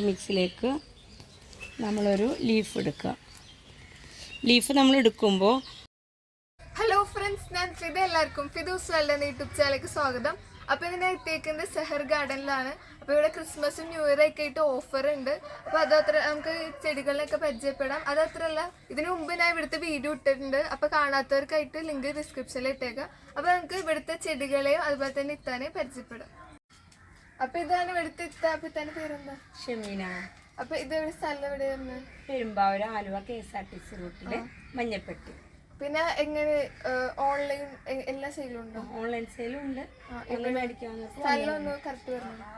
പോട്ടി മിക്സിലേക്ക് നമ്മളൊരു ലീഫ് എടുക്കുക. ലീഫ് നമ്മൾ എടുക്കുമ്പോൾ ഹലോ ഫ്രണ്ട്സ് ഞാൻ ഫിദ എല്ലാവർക്കും ഫിദൂസ് വേൾഡ് യൂട്യൂബ് ചാനലിലേക്ക് സ്വാഗതം. അപ്പോൾ ഇതിനെ എത്തിയേക്കുന്നത് സെഹർ ഗാർഡനിലാണ്. അപ്പോൾ ഇവിടെ ക്രിസ്മസും ന്യൂ ഇയർ ഒക്കെ ആയിട്ട് ഓഫർ ഉണ്ട്. അപ്പോൾ അതത്ര നമുക്ക് ചെടികളിലൊക്കെ പരിചയപ്പെടാം. അത് അത്രയല്ല ഇതിനു മുമ്പ് ഞാൻ ഇവിടുത്തെ വീഡിയോ ഇട്ടിട്ടുണ്ട്. അപ്പോൾ കാണാത്തവർക്കായിട്ട് ലിങ്ക് ഡിസ്ക്രിപ്ഷനിൽ ഇട്ടേക്കാം. അപ്പോൾ നമുക്ക് ഇവിടുത്തെ ചെടികളെയും അതുപോലെ തന്നെ ഇത്താനെയും പരിചയപ്പെടാം. അപ്പോൾ ഇതാണ് ഇവിടുത്തെ ഇത്ത അപ്പോൾ ഇത്താന്റെ പേരെന്താ? ഷെമീന. അപ്പൊ ഇത് എവിടെ സ്ഥലം എവിടെയായിരുന്നു? Perumbavoor Aluva K S R T C റൂട്ടിൽ മഞ്ഞപ്പെട്ടി. പിന്നെ എങ്ങനെ ഓൺലൈൻ എല്ലാ സെയിലും ഉണ്ടോ? ഓൺലൈൻ സെയിലും ഉണ്ട്. സ്ഥലം ഒന്ന് കറക്റ്റ് പറഞ്ഞു?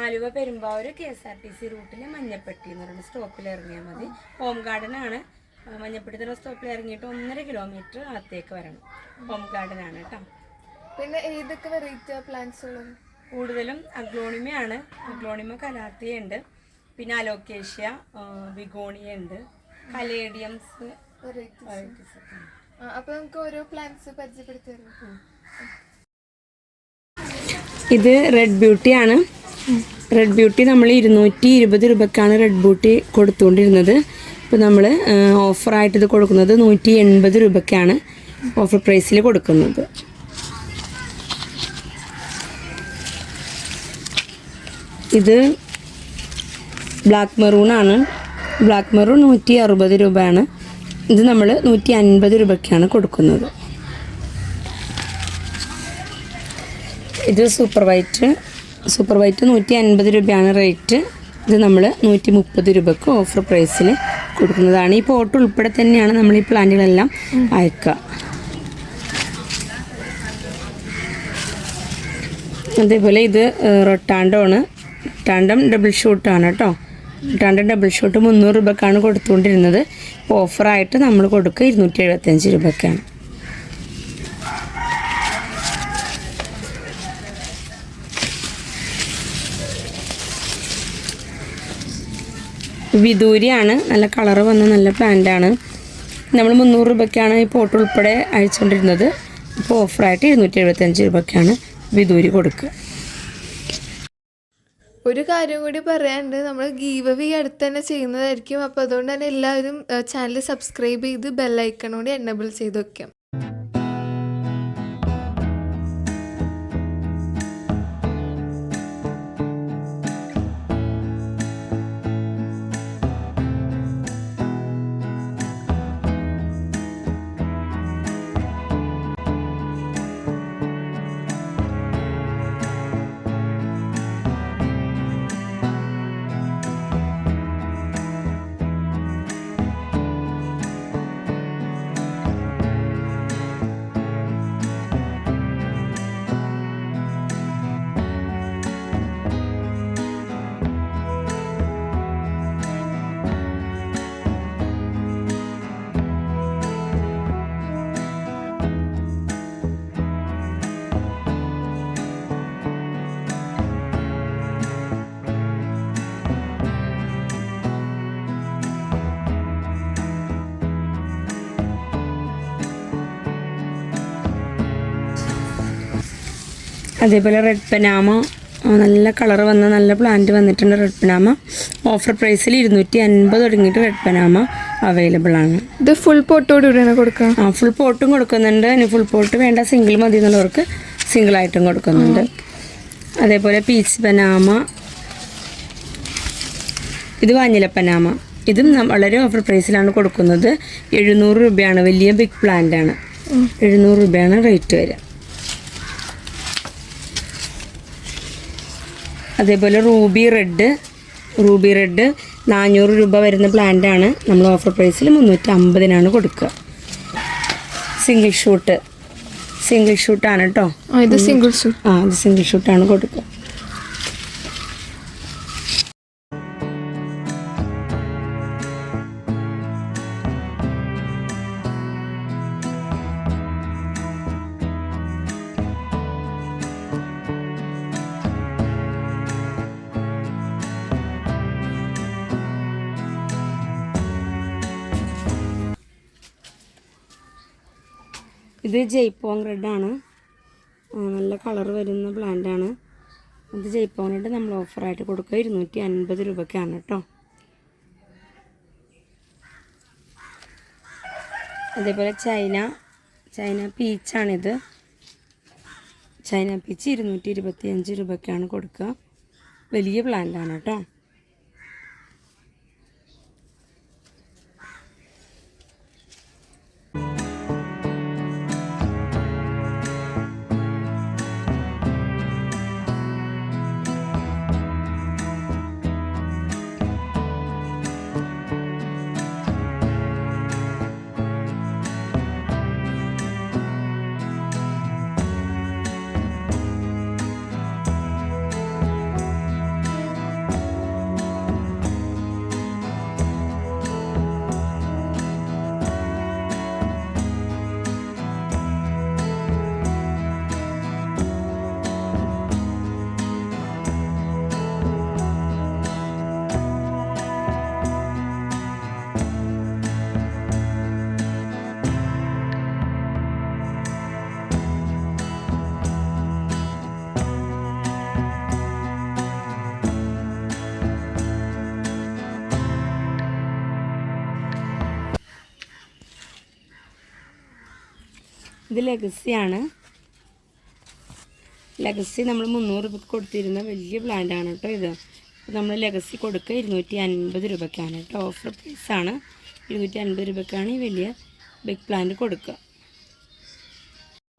Aluva Perumbavoor K S R T C റൂട്ടിലെ Manjappetty എന്ന് പറയുന്ന സ്റ്റോപ്പിൽ ഇറങ്ങിയാൽ മതി. ഹോം ഗാർഡൻ ആണ്. മഞ്ഞപ്പെട്ടി തന്നെ സ്റ്റോപ്പിൽ ഇറങ്ങിയിട്ട് ഒന്നര കിലോമീറ്റർ അകത്തേക്ക് വരണം. ഹോം ഗാർഡൻ ആണ് കേട്ടോ. പിന്നെ ഏതൊക്കെ വെറൈറ്റി പ്ലാന്റ്സ് ഉള്ളത്? കൂടുതലും അഗ്ലോണിമയാണ്. അഗ്ലോണിമ കലാത്തിയ ഉണ്ട് പിന്നെ അലോക്കേഷ്യ വിഗോണിയ ഉണ്ട്. കലേഡിയംസ് അപ്പൊ നമുക്ക് ഓരോ പ്ലാന്റ്സ് പരിചയപ്പെടുത്തി ഇത് റെഡ് ബ്യൂട്ടി ആണ്. റെഡ് ബ്യൂട്ടി നമ്മൾ ഇരുന്നൂറ്റി ഇരുപത് രൂപക്കാണ് റെഡ് ബ്യൂട്ടി കൊടുത്തുകൊണ്ടിരുന്നത്. ഇപ്പോൾ നമ്മൾ ഓഫറായിട്ട് ഇത് കൊടുക്കുന്നത് നൂറ്റി എൺപത് രൂപയ്ക്കാണ് ഓഫർ പ്രൈസിൽ കൊടുക്കുന്നത്. ഇത് ബ്ലാക്ക് മെറൂണാണ്. ബ്ലാക്ക് മെറൂൺ നൂറ്റി അറുപത് രൂപയാണ്. ഇത് നമ്മൾ നൂറ്റി അൻപത് രൂപയ്ക്കാണ് കൊടുക്കുന്നത്. ഇത് സൂപ്പർ വൈറ്റ്. സൂപ്പർ വൈറ്റ് നൂറ്റി അൻപത് രൂപയാണ് റേറ്റ്. ഇത് നമ്മൾ നൂറ്റി മുപ്പത് രൂപക്ക് ഓഫർ പ്രൈസിൽ കൊടുക്കുന്നതാണ്. ഈ പോട്ട് ഉൾപ്പെടെ തന്നെയാണ് നമ്മൾ ഈ പ്ലാന്റുകളെല്ലാം അയക്കുക. അതേപോലെ ഇത് റൊട്ടാണ്ടോ ആണ് റൊട്ടാണ്ടം ഡബിൾ ഷൂട്ടാണ് കേട്ടോ. ടണ്ടം ഡബിൾ ഷൂട്ട് മുന്നൂറ് രൂപക്കാണ് കൊടുത്തുകൊണ്ടിരുന്നത്. ഇപ്പോൾ ഓഫറായിട്ട് നമ്മൾ കൊടുക്കുക ഇരുന്നൂറ്റി എഴുപത്തഞ്ച് രൂപക്കാണ്. വിദൂരിയാണ്. നല്ല കളറ് വന്ന നല്ല പ്ലാന്റാണ് നമ്മൾ മുന്നൂറ് രൂപയ്ക്കാണ് ഈ പോട്ട് ഉൾപ്പെടെ അയച്ചുകൊണ്ടിരുന്നത്. ഇപ്പോൾ ഓഫറായിട്ട് ഇരുന്നൂറ്റി എഴുപത്തഞ്ച് രൂപയ്ക്കാണ് വിദൂരി കൊടുക്കുക. ഒരു കാര്യം കൂടി പറയാനുണ്ട്. നമ്മൾ ഗീവ് ഈ അടുത്ത് തന്നെ ചെയ്യുന്നതായിരിക്കും അപ്പോൾ അതുകൊണ്ട് തന്നെ എല്ലാവരും ചാനൽ സബ്സ്ക്രൈബ് ചെയ്ത് ബെല്ലൈക്കണോടെ എനബിൾ ചെയ്ത് വെക്കാം. അതേപോലെ റെഡ് പനാമ നല്ല കളർ വന്ന നല്ല പ്ലാന്റ് വന്നിട്ടുണ്ട് റെഡ് പനാമ ഓഫർ പ്രൈസിൽ ഇരുന്നൂറ്റി അൻപത് തുടങ്ങിയിട്ട് റെഡ് പനാമ അവൈലബിൾ ആണ്. ഇത് ഫുൾ പോട്ടോട് കൂടിയാണ് കൊടുക്കുക ആ ഫുൾ പോട്ടും കൊടുക്കുന്നുണ്ട്. ഇനി ഫുൾ പോട്ട് വേണ്ട സിംഗിൾ മതി എന്നുള്ളവർക്ക് സിംഗിളായിട്ടും കൊടുക്കുന്നുണ്ട്. അതേപോലെ പീച്ച് പനാമ ഇത് വാഞ്ഞില പനാമ ഇതും വളരെ ഓഫർ പ്രൈസിലാണ് കൊടുക്കുന്നത്. എഴുന്നൂറ് രൂപയാണ് വലിയ ബിഗ് പ്ലാന്റ് ആണ്. എഴുന്നൂറ് രൂപയാണ് റേറ്റ് വരിക. അതേപോലെ റൂബി റെഡ് റൂബി റെഡ് നാനൂറ് രൂപ വരുന്ന പ്ലാന്റ് ആണ്. നമ്മൾ ഓഫർ പ്രൈസിൽ മുന്നൂറ്റി അമ്പതിനാണ് കൊടുക്കുക. സിംഗിൾ ഷൂട്ട് സിംഗിൾ ഷൂട്ടാണ് കേട്ടോ ഇത് സിംഗിൾ ഷൂട്ട് ആ ഇത് സിംഗിൾ ഷൂട്ടാണ് കൊടുക്കുക. ഇത് ജയ്പോങ് റെഡാണ് നല്ല കളർ വരുന്ന പ്ലാന്റാണ് ഇത് റെഡ് നമ്മൾ ഓഫറായിട്ട് കൊടുക്കുക. ഇരുന്നൂറ്റി അൻപത് രൂപയ്ക്കാണ് കേട്ടോ അതേപോലെ ചൈന ചൈന പീച്ചാണിത് ചൈന പീച്ച് ഇരുന്നൂറ്റി ഇരുപത്തി അഞ്ച് രൂപയ്ക്കാണ് കൊടുക്കുക. വലിയ പ്ലാന്റാണ് കേട്ടോ ഇത് ലെഗസിയാണ്. ലെഗസി നമ്മൾ മുന്നൂറ് രൂപക്ക് കൊടുത്തിരുന്ന വലിയ പ്ലാന്റ് ആണ് കേട്ടോ ഇത്. നമ്മൾ ലെഗസി കൊടുക്കുക ഇരുന്നൂറ്റി അൻപത് രൂപയ്ക്കാണ് കേട്ടോ. ഓഫർ പ്രൈസാണ് ഇരുന്നൂറ്റി അൻപത് രൂപയ്ക്കാണ് ഈ വലിയ ബിഗ് പ്ലാന്റ് കൊടുക്കുക.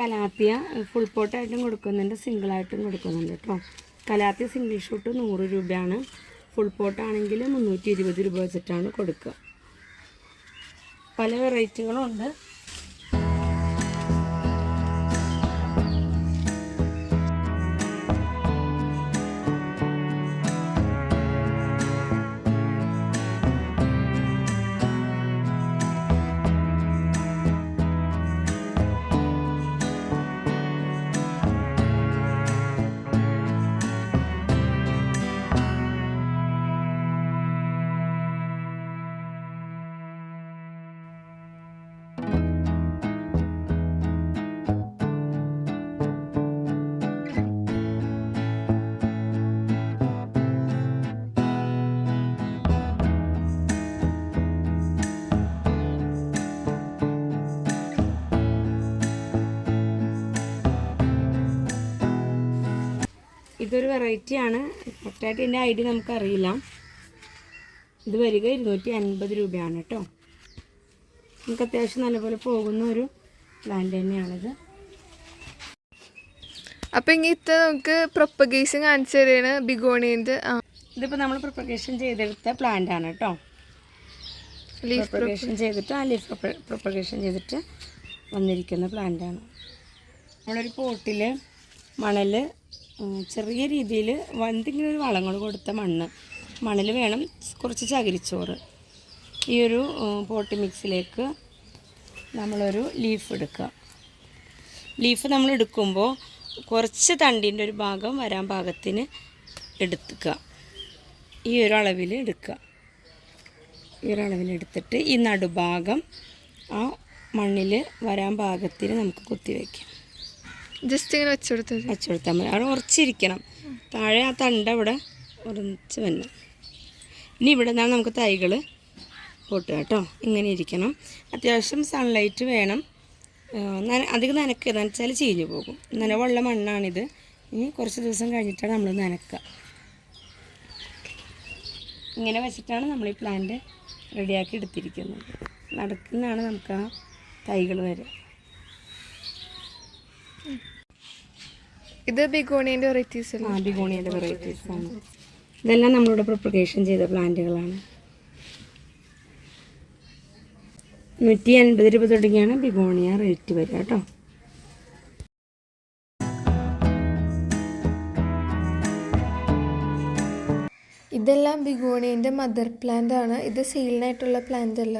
കലാപ്പിയ ഫുൾ പോട്ടായിട്ടും കൊടുക്കുന്നുണ്ട് സിംഗിളായിട്ടും കൊടുക്കുന്നുണ്ട് കേട്ടോ. കലാപ്പിയ സിംഗിൾ ഷൂട്ട് നൂറ് രൂപയാണ്. ഫുൾ പോട്ടാണെങ്കിൽ മുന്നൂറ്റി ഇരുപത് രൂപ വെച്ചിട്ടാണ് കൊടുക്കുക. പല വെറൈറ്റികളും ഇതൊരു വെറൈറ്റിയാണ് കറക്റ്റായിട്ട് ഇതിന്റെ ഐ ഡി നമുക്കറിയില്ല. ഇത് വരിക ഇരുന്നൂറ്റി അൻപത് രൂപയാണ് കേട്ടോ. നമുക്ക് അത്യാവശ്യം നല്ലപോലെ പോകുന്ന ഒരു പ്ലാന്റ് തന്നെയാണിത്. അപ്പൊ ഇത്ര നമുക്ക് പ്രൊപ്പഗേഷൻ കാണിച്ചു തരുകയാണ് ബിഗോണിന്റെ ആ. ഇതിപ്പോൾ നമ്മൾ പ്രൊപ്പഗേഷൻ ചെയ്തെടുത്ത പ്ലാന്റ് ആണ് കേട്ടോ. ലീഫ് പ്രൊപ്പഗേഷൻ ചെയ്തിട്ട് ആ ലീഫ് പ്രൊപ്പഗേഷൻ ചെയ്തിട്ട് വന്നിരിക്കുന്ന പ്ലാന്റാണ് ആണ്. നമ്മളൊരു പോട്ടിൽ മണൽ ചെറിയ രീതിയിൽ എന്തെങ്കിലും ഒരു വളങ്ങൾ കൊടുത്ത മണ്ണ്. മണൽ വേണം കുറച്ച് ചകിരിച്ചോറ്. ഈ ഒരു പോട്ടി മിക്സിലേക്ക് നമ്മളൊരു ലീഫ് എടുക്കുക. ലീഫ് നമ്മൾ എടുക്കുമ്പോൾ കുറച്ച് തണ്ടിന്റെ ഒരു ഭാഗം വരാൻ പാകത്തിന് എടുക്കുക ഈ ഒരു അളവിൽ എടുക്കുക. ഈ ഒരു അളവിൽ എടുത്തിട്ട് ഈ നടുഭാഗം ആ മണ്ണിൽ വരാൻ പാകത്തിന് നമുക്ക് കുത്തി വയ്ക്കാം. ജസ്റ്റ് ഇങ്ങനെ വെച്ചുകൊടുത്തത് വെച്ച് കൊടുത്താൽ മതി. അവിടെ ഉറച്ചിരിക്കണം. താഴെ ആ തണ്ട ഇവിടെ ഉറച്ച് വന്നു ഇനി ഇവിടെ നിന്നാണ് നമുക്ക് തൈകൾ പൊട്ടുക കേട്ടോ. ഇങ്ങനെ ഇരിക്കണം. അത്യാവശ്യം സൺലൈറ്റ് വേണം. അധികം നനക്കുക വെച്ചാൽ ചീഞ്ഞു പോകും. നനവുള്ള മണ്ണാണിത്. ഇനി കുറച്ച് ദിവസം കഴിഞ്ഞിട്ടാണ് നമ്മൾ നനക്കുക ഇങ്ങനെ വെച്ചിട്ടാണ് നമ്മൾ ഈ പ്ലാന്റ് റെഡിയാക്കി എടുത്തിരിക്കുന്നത്. നടക്കുന്നതാണ് നമുക്ക് ആ തൈകൾ വരിക ഇത് ബിഗോണിയന്റെ വെറൈറ്റീസ് ആ ബിഗോണിയുടെ വെറൈറ്റീസ് ആണ്. ഇതെല്ലാം നമ്മളിവിടെ പ്രൊപ്പഗേഷൻ ചെയ്ത പ്ലാന്റുകളാണ്. നൂറ്റി അൻപത് രൂപ തുടങ്ങിയാണ് ബിഗോണിയ റേറ്റ് വരിക കേട്ടോ. ഇതെല്ലാം ബിഗോണിയന്റെ മദർ പ്ലാന്റ് ആണ്. ഇത് സെയിലിനായിട്ടുള്ള പ്ലാന്റ് അല്ല.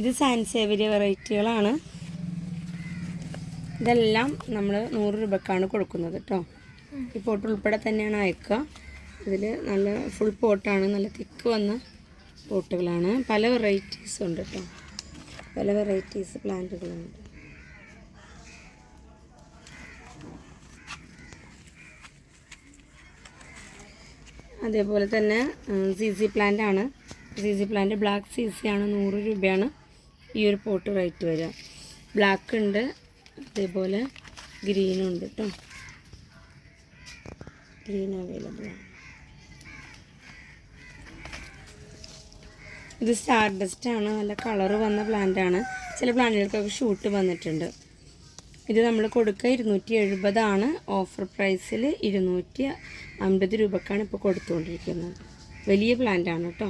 ഇത് സാൻസേവരി വെറൈറ്റികളാണ്. ഇതെല്ലാം നമ്മൾ നൂറ് രൂപക്കാണ് കൊടുക്കുന്നത് കേട്ടോ ഈ പോട്ട് ഉൾപ്പെടെ തന്നെയാണ് അയക്കുക. ഇതിൽ നല്ല ഫുൾ പോട്ടാണ് നല്ല തിക്ക് വന്ന പോട്ടുകളാണ്. പല വെറൈറ്റീസ് ഉണ്ട് കേട്ടോ പല വെറൈറ്റീസ് പ്ലാന്റുകളുണ്ട് അതേപോലെ തന്നെ സി സി പ്ലാന്റ് ആണ്. Z Z plant black Z Z ആണ്. നൂറ് രൂപയാണ്. ഈ ഒരു പോട്ട് റൈറ്റ് വരിക ബ്ലാക്ക് ഉണ്ട് അതേപോലെ ഗ്രീനും ഉണ്ട് കേട്ടോ ഗ്രീൻ അവൈലബിൾ ആണ്. ഇത് സ്റ്റാർ ഡസ്റ്റ് ആണ് നല്ല കളറ് വന്ന പ്ലാന്റ് ആണ്. ചില പ്ലാന്റുകൾക്കൊക്കെ ഷൂട്ട് വന്നിട്ടുണ്ട്. ഇത് നമ്മൾ കൊടുക്കുക ഇരുന്നൂറ്റി എഴുപതാണ് ഓഫർ പ്രൈസിൽ ഇരുന്നൂറ്റി അമ്പത് രൂപക്കാണ് ഇപ്പോൾ കൊടുത്തുകൊണ്ടിരിക്കുന്നത് വലിയ പ്ലാന്റ് ആണ് കേട്ടോ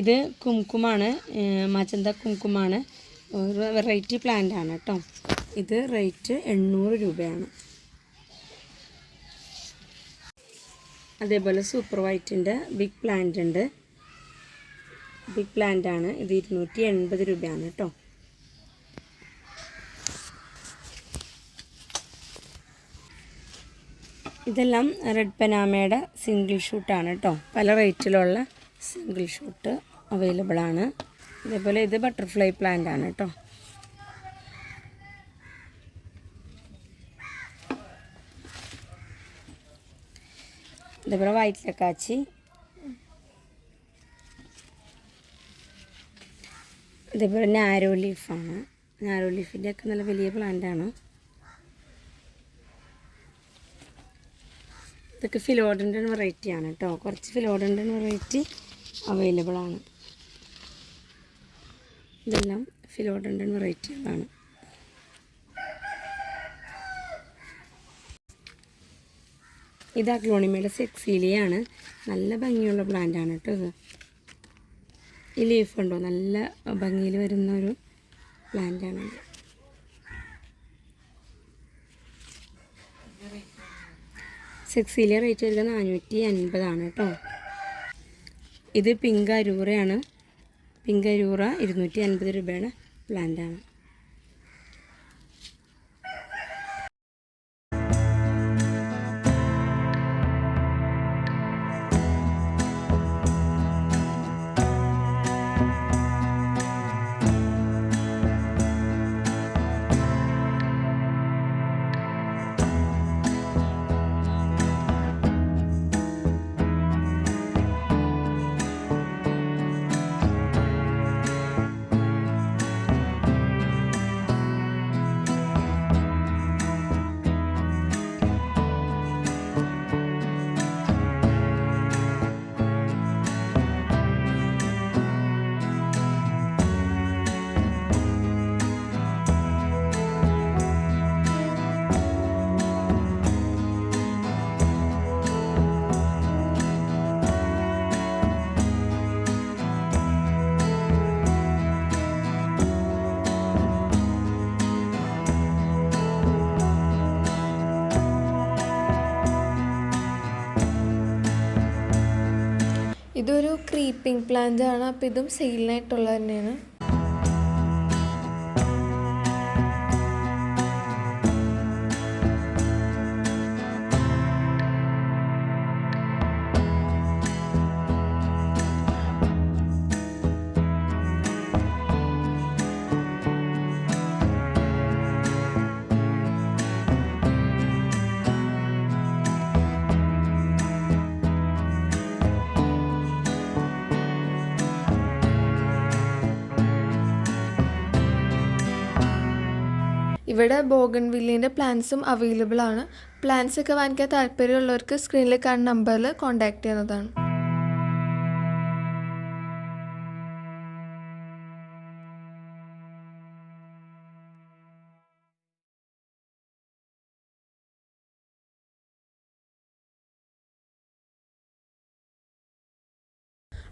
ഇത് കുംകുമാണ് മജന്ത കുംകുമാണ്. ഒരു വെറൈറ്റി പ്ലാന്റ് ആണ് കേട്ടോ ഇത് റേറ്റ് എണ്ണൂറ് രൂപയാണ്. അതേപോലെ സൂപ്പർ വൈറ്റിന്റെ ബിഗ് പ്ലാന്റ് ഉണ്ട്. ബിഗ് പ്ലാന്റ് ആണ്. ഇത് ഇരുന്നൂറ്റി എൺപത് രൂപയാണ് കേട്ടോ ഇതെല്ലാം റെഡ് പനാമയുടെ സിംഗിൾ ഷൂട്ടാണ് കേട്ടോ. പല റേറ്റിലുള്ള സിംഗിൾ ഷൂട്ട് അവൈലബിൾ ആണ്. ഇതേപോലെ ഇത് ബട്ടർഫ്ലൈ പ്ലാന്റ് ആണ് കേട്ടോ. ഇതേപോലെ വയറ്റിലക്കാച്ചി ഇതേപോലെ നാരോ ലീഫാണ് നാരോ ലീഫിന്റെയൊക്കെ നല്ല വലിയ പ്ലാന്റ് ഇതൊക്കെ ഫിലോഡന്റെ വെറൈറ്റി ആണ് കേട്ടോ. കുറച്ച് ഫിലോഡന്റെ വെറൈറ്റി അവൈലബിൾ ആണ്. ഇതെല്ലാം ഫിലോഡന്റെ വെറൈറ്റികളാണ് ഇത് അഗ്ലോണിമയുടെ സെക്സീലിയാണ്. നല്ല ഭംഗിയുള്ള പ്ലാന്റ് ആണ് കേട്ടോ ഇത്. ഈ ലീഫ് ഉണ്ടോ? നല്ല ഭംഗിയിൽ വരുന്ന ഒരു പ്ലാന്റ് സെക്സീലിയ റേറ്റ് വരുന്നത് നാനൂറ്റി അൻപതാണ് കേട്ടോ. ഇത് പിങ്ക് അരൂറയാണ് പിങ്ക് അരൂറ ഇരുന്നൂറ്റി അൻപത് രൂപയുടെ പ്ലാന്റാണ് ഇതൊരു ക്രീപ്പിംഗ് പ്ലാന്റ് ആണ്. അപ്പോൾ ഇതും സെയിലിനായിട്ടുള്ളത് തന്നെയാണ്. ഇവിടെ ബോഗൺ വില്ലിന്റെ പ്ലാൻസും അവൈലബിൾ ആണ്. പ്ലാൻസ് ഒക്കെ വാങ്ങിക്കാൻ താല്പര്യമുള്ളവർക്ക് സ്ക്രീനിൽ കാണുന്ന നമ്പറിൽ കോൺടാക്ട് ചെയ്യുന്നതാണ്.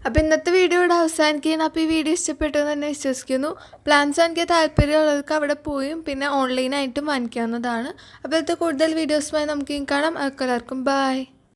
അപ്പോൾ ഇന്നത്തെ വീഡിയോ ഇവിടെ അവസാനിക്കുകയാണ്. അപ്പോൾ ഈ വീഡിയോ ഇഷ്ടപ്പെട്ടു എന്ന് തന്നെ വിശ്വസിക്കുന്നു. പ്ലാൻസ് എനിക്ക് താല്പര്യമുള്ളവർക്ക് അവിടെ പോയും പിന്നെ ഓൺലൈനായിട്ടും വാങ്ങിക്കാവുന്നതാണ്. അപ്പോൾ ഇന്നത്തെ കൂടുതൽ വീഡിയോസുമായി നമുക്ക് കാണാം. എല്ലാവർക്കും ബായ്